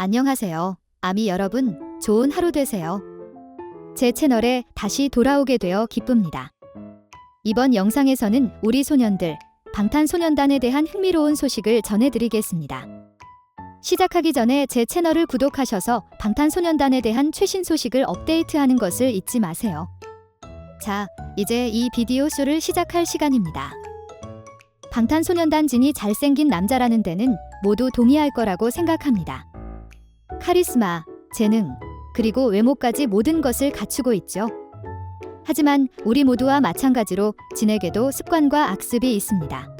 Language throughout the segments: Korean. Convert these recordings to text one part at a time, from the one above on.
안녕하세요. 아미 여러분, 좋은 하루 되세요. 제 채널에 다시 돌아오게 되어 기쁩니다. 이번 영상에서는 우리 소년들, 방탄소년단에 대한 흥미로운 소식을 전해드리겠습니다. 시작하기 전에 제 채널을 구독하셔서 방탄소년단에 대한 최신 소식을 업데이트하는 것을 잊지 마세요. 자, 이제 이 비디오 쇼를 시작할 시간입니다. 방탄소년단 진이 잘생긴 남자라는 데는 모두 동의할 거라고 생각합니다. 카리스마, 재능, 그리고 외모까지 모든 것을 갖추고 있죠. 하지만 우리 모두와 마찬가지로 진에게도 습관과 악습이 있습니다.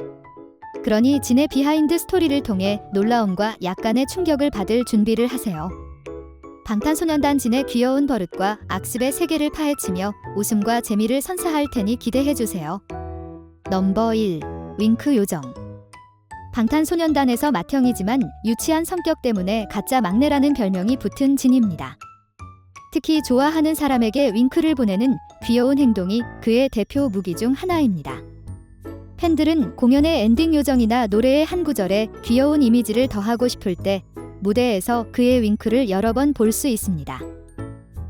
그러니 진의 비하인드 스토리를 통해 놀라움과 약간의 충격을 받을 준비를 하세요. 방탄소년단 진의 귀여운 버릇과 악습의 세계를 파헤치며 웃음과 재미를 선사할 테니 기대해 주세요. 넘버 1. 윙크 요정. 방탄소년단에서 맏형이지만 유치한 성격 때문에 가짜 막내라는 별명이 붙은 진입니다. 특히 좋아하는 사람에게 윙크를 보내는 귀여운 행동이 그의 대표 무기 중 하나입니다. 팬들은 공연의 엔딩 요정이나 노래의 한 구절에 귀여운 이미지를 더하고 싶을 때 무대에서 그의 윙크를 여러 번 볼 수 있습니다.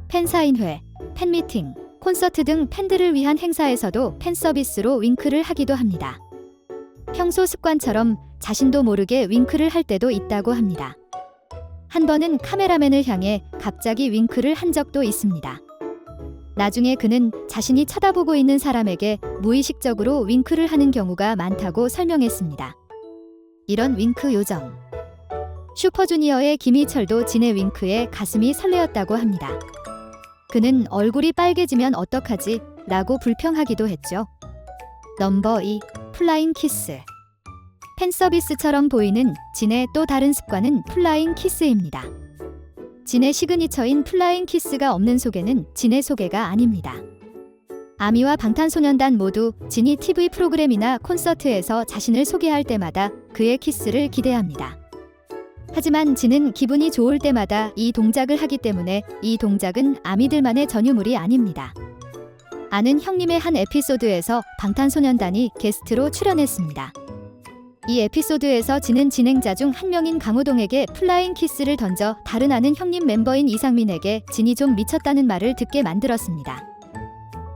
팬사인회, 팬미팅, 콘서트 등 팬들을 위한 행사에서도 팬 서비스로 윙크를 하기도 합니다. 평소 습관처럼 자신도 모르게 윙크를 할 때도 있다고 합니다. 한 번은 카메라맨을 향해 갑자기 윙크를 한 적도 있습니다. 나중에 그는 자신이 쳐다보고 있는 사람에게 무의식적으로 윙크를 하는 경우가 많다고 설명했습니다. 이런 윙크 요정. 슈퍼주니어의 김희철도 진의 윙크에 가슴이 설레었다고 합니다. 그는 얼굴이 빨개지면 어떡하지? 라고 불평하기도 했죠. 넘버 2. 플라잉 키스. 팬 서비스처럼 보이는 진의 또 다른 습관은 플라잉 키스입니다. 진의 시그니처인 플라잉 키스가 없는 소개는 진의 소개가 아닙니다. 아미와 방탄소년단 모두 진이 TV 프로그램이나 콘서트에서 자신을 소개할 때마다 그의 키스를 기대합니다. 하지만 진은 기분이 좋을 때마다 이 동작을 하기 때문에 이 동작은 아미들만의 전유물이 아닙니다. 아는 형님의 한 에피소드에서 방탄소년단이 게스트로 출연했습니다. 이 에피소드에서 진은 진행자 중 한 명인 강호동에게 플라잉 키스를 던져 다른 아는 형님 멤버인 이상민에게 진이 좀 미쳤다는 말을 듣게 만들었습니다.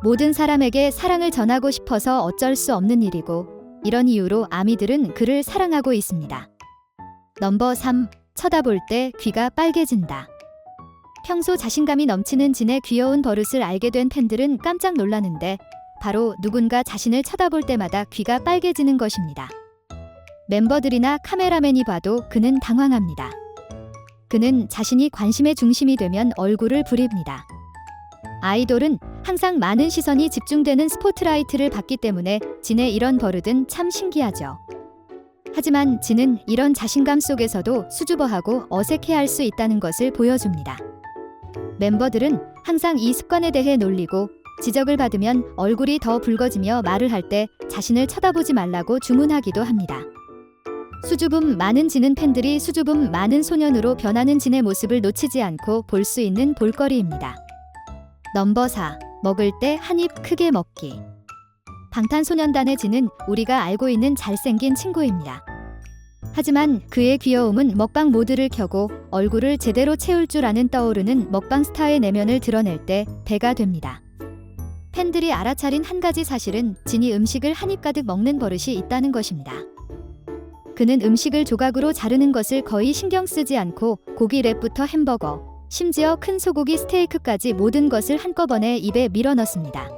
모든 사람에게 사랑을 전하고 싶어서 어쩔 수 없는 일이고 이런 이유로 아미들은 그를 사랑하고 있습니다. 넘버 3. 쳐다볼 때 귀가 빨개진다. 평소 자신감이 넘치는 진의 귀여운 버릇을 알게 된 팬들은 깜짝 놀라는데 바로 누군가 자신을 쳐다볼 때마다 귀가 빨개지는 것입니다. 멤버들이나 카메라맨이 봐도 그는 당황합니다. 그는 자신이 관심의 중심이 되면 얼굴을 부립니다. 아이돌은 항상 많은 시선이 집중되는 스포트라이트를 받기 때문에 진의 이런 버릇은 참 신기하죠. 하지만 진은 이런 자신감 속에서도 수줍어하고 어색해할 수 있다는 것을 보여줍니다. 멤버들은 항상 이 습관에 대해 놀리고 지적을 받으면 얼굴이 더 붉어지며 말을 할 때 자신을 쳐다보지 말라고 주문하기도 합니다. 수줍음 많은 진은 팬들이 수줍음 많은 소년으로 변하는 진의 모습을 놓치지 않고 볼 수 있는 볼거리입니다. 넘버 4. 먹을 때 한 입 크게 먹기. 방탄소년단의 진은 우리가 알고 있는 잘생긴 친구입니다. 하지만 그의 귀여움은 먹방 모드를 켜고 얼굴을 제대로 채울 줄 아는 떠오르는 먹방 스타의 내면을 드러낼 때 배가 됩니다. 팬들이 알아차린 한 가지 사실은 진이 음식을 한 입 가득 먹는 버릇이 있다는 것입니다. 그는 음식을 조각으로 자르는 것을 거의 신경 쓰지 않고 고기 랩부터 햄버거, 심지어 큰 소고기 스테이크까지 모든 것을 한꺼번에 입에 밀어 넣습니다.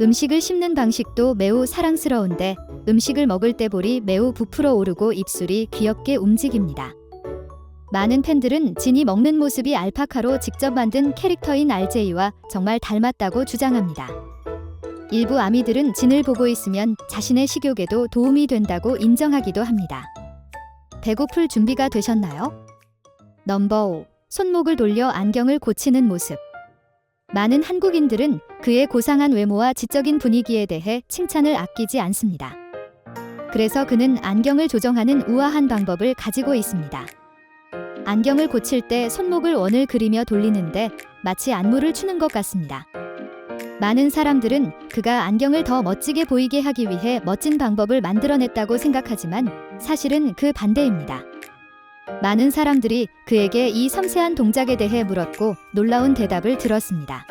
음식을 씹는 방식도 매우 사랑스러운데 음식을 먹을 때 볼이 매우 부풀어 오르고 입술이 귀엽게 움직입니다. 많은 팬들은 진이 먹는 모습이 알파카로 직접 만든 캐릭터인 RJ와 정말 닮았다고 주장합니다. 일부 아미들은 진을 보고 있으면 자신의 식욕에도 도움이 된다고 인정하기도 합니다. 배고플 준비가 되셨나요? 넘버 5. 손목을 돌려 안경을 고치는 모습. 많은 한국인들은 그의 고상한 외모와 지적인 분위기에 대해 칭찬을 아끼지 않습니다. 그래서 그는 안경을 조정하는 우아한 방법을 가지고 있습니다. 안경을 고칠 때 손목을 원을 그리며 돌리는데 마치 안무를 추는 것 같습니다. 많은 사람들은 그가 안경을 더 멋지게 보이게 하기 위해 멋진 방법을 만들어냈다고 생각하지만 사실은 그 반대입니다. 많은 사람들이 그에게 이 섬세한 동작에 대해 물었고 놀라운 대답을 들었습니다.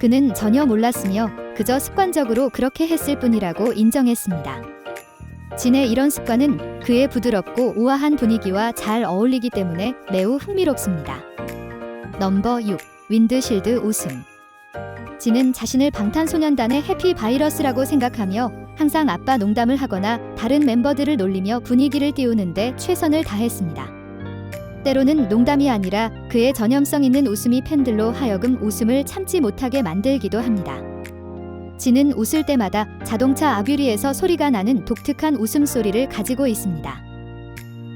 그는 전혀 몰랐으며 그저 습관적으로 그렇게 했을 뿐이라고 인정했습니다. 진의 이런 습관은 그의 부드럽고 우아한 분위기와 잘 어울리기 때문에 매우 흥미롭습니다. 넘버 6. 윈드실드 웃음. 진은 자신을 방탄소년단의 해피 바이러스라고 생각하며 항상 아빠 농담을 하거나 다른 멤버들을 놀리며 분위기를 띄우는데 최선을 다했습니다. 때로는 농담이 아니라 그의 전염성 있는 웃음이 팬들로 하여금 웃음을 참지 못하게 만들기도 합니다. 진은 웃을 때마다 자동차 아뷰리에서 소리가 나는 독특한 웃음소리를 가지고 있습니다.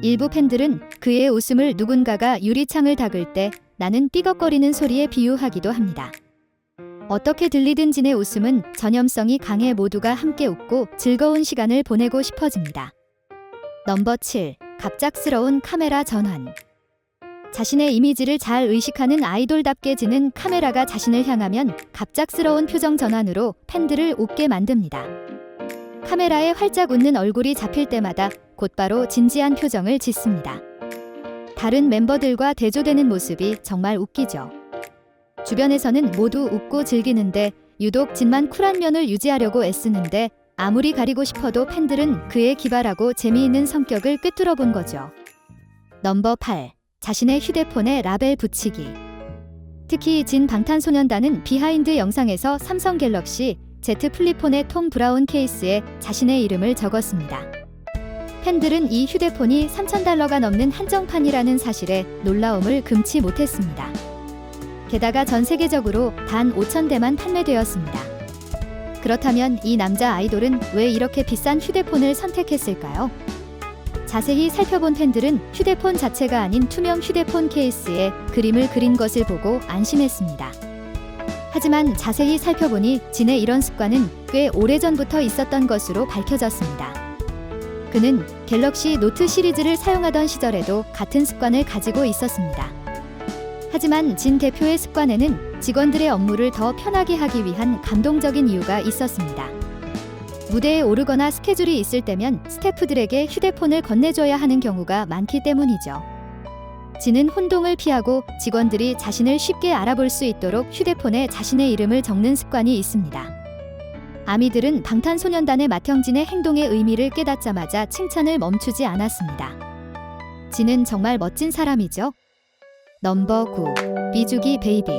일부 팬들은 그의 웃음을 누군가가 유리창을 닦을 때 나는 삐걱거리는 소리에 비유하기도 합니다. 어떻게 들리든 진의 웃음은 전염성이 강해 모두가 함께 웃고 즐거운 시간을 보내고 싶어집니다. 넘버 7. 갑작스러운 카메라 전환. 자신의 이미지를 잘 의식하는 아이돌답게 지는 카메라가 자신을 향하면 갑작스러운 표정 전환으로 팬들을 웃게 만듭니다. 카메라에 활짝 웃는 얼굴이 잡힐 때마다 곧바로 진지한 표정을 짓습니다. 다른 멤버들과 대조되는 모습이 정말 웃기죠. 주변에서는 모두 웃고 즐기는데 유독 진만 쿨한 면을 유지하려고 애쓰는데 아무리 가리고 싶어도 팬들은 그의 기발하고 재미있는 성격을 꿰뚫어 본 거죠. 넘버 8. 자신의 휴대폰에 라벨 붙이기. 특히 진 방탄소년단은 비하인드 영상에서 삼성 갤럭시 Z 플립폰의 톰 브라운 케이스에 자신의 이름을 적었습니다. 팬들은 이 휴대폰이 3,000달러가 넘는 한정판이라는 사실에 놀라움을 금치 못했습니다. 게다가 전 세계적으로 단 5,000대만 판매되었습니다. 그렇다면 이 남자 아이돌은 왜 이렇게 비싼 휴대폰을 선택했을까요? 자세히 살펴본 팬들은 휴대폰 자체가 아닌 투명 휴대폰 케이스에 그림을 그린 것을 보고 안심했습니다. 하지만 자세히 살펴보니 진의 이런 습관은 꽤 오래전부터 있었던 것으로 밝혀졌습니다. 그는 갤럭시 노트 시리즈를 사용하던 시절에도 같은 습관을 가지고 있었습니다. 하지만 진 대표의 습관에는 직원들의 업무를 더 편하게 하기 위한 감동적인 이유가 있었습니다. 무대에 오르거나 스케줄이 있을 때면 스태프들에게 휴대폰을 건네줘야 하는 경우가 많기 때문이죠. 진은 혼동을 피하고 직원들이 자신을 쉽게 알아볼 수 있도록 휴대폰에 자신의 이름을 적는 습관이 있습니다. 아미들은 방탄소년단의 맏형진의 행동의 의미를 깨닫자마자 칭찬을 멈추지 않았습니다. 진은 정말 멋진 사람이죠. 넘버 9. 비주기 베이비.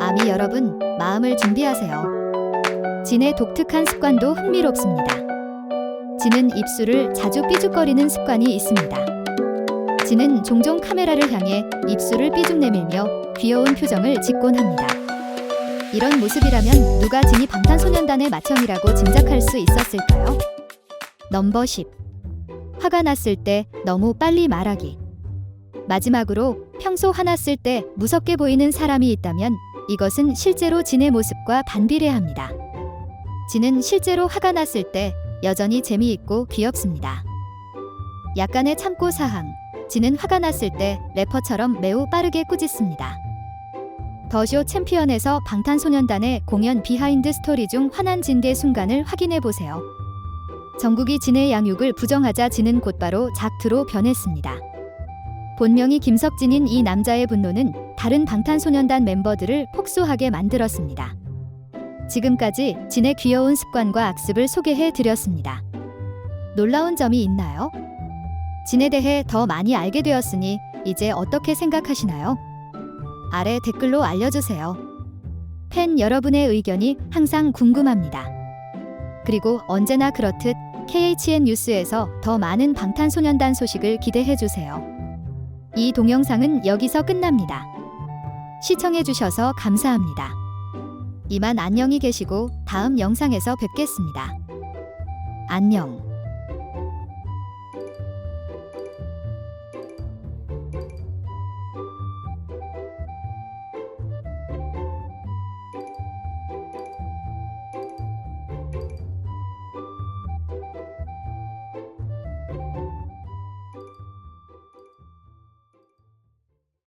아미 여러분, 마음을 준비하세요. 진의 독특한 습관도 흥미롭습니다. 진은 입술을 자주 삐죽거리는 습관이 있습니다. 진은 종종 카메라를 향해 입술을 삐죽 내밀며 귀여운 표정을 짓곤 합니다. 이런 모습이라면 누가 진이 방탄소년단의 맏형이라고 짐작할 수 있었을까요? 넘버 10. 화가 났을 때 너무 빨리 말하기. 마지막으로 평소 화났을 때 무섭게 보이는 사람이 있다면 이것은 실제로 진의 모습과 반비례합니다. 진은 실제로 화가 났을 때 여전히 재미있고 귀엽습니다. 약간의 참고 사항. 진은 화가 났을 때 래퍼처럼 매우 빠르게 꾸짖습니다. 더쇼 챔피언에서 방탄소년단의 공연 비하인드 스토리 중 화난 진의 순간을 확인해 보세요. 정국이 진의 양육을 부정하자 진은 곧바로 작두로 변했습니다. 본명이 김석진인 이 남자의 분노는 다른 방탄소년단 멤버들을 폭소하게 만들었습니다. 지금까지 진의 귀여운 습관과 악습을 소개해 드렸습니다. 놀라운 점이 있나요? 진에 대해 더 많이 알게 되었으니 이제 어떻게 생각하시나요? 아래 댓글로 알려주세요. 팬 여러분의 의견이 항상 궁금합니다. 그리고 언제나 그렇듯 KHN 뉴스에서 더 많은 방탄소년단 소식을 기대해 주세요. 이 동영상은 여기서 끝납니다. 시청해주셔서 감사합니다. 이만 안녕히 계시고 다음 영상에서 뵙겠습니다. 안녕.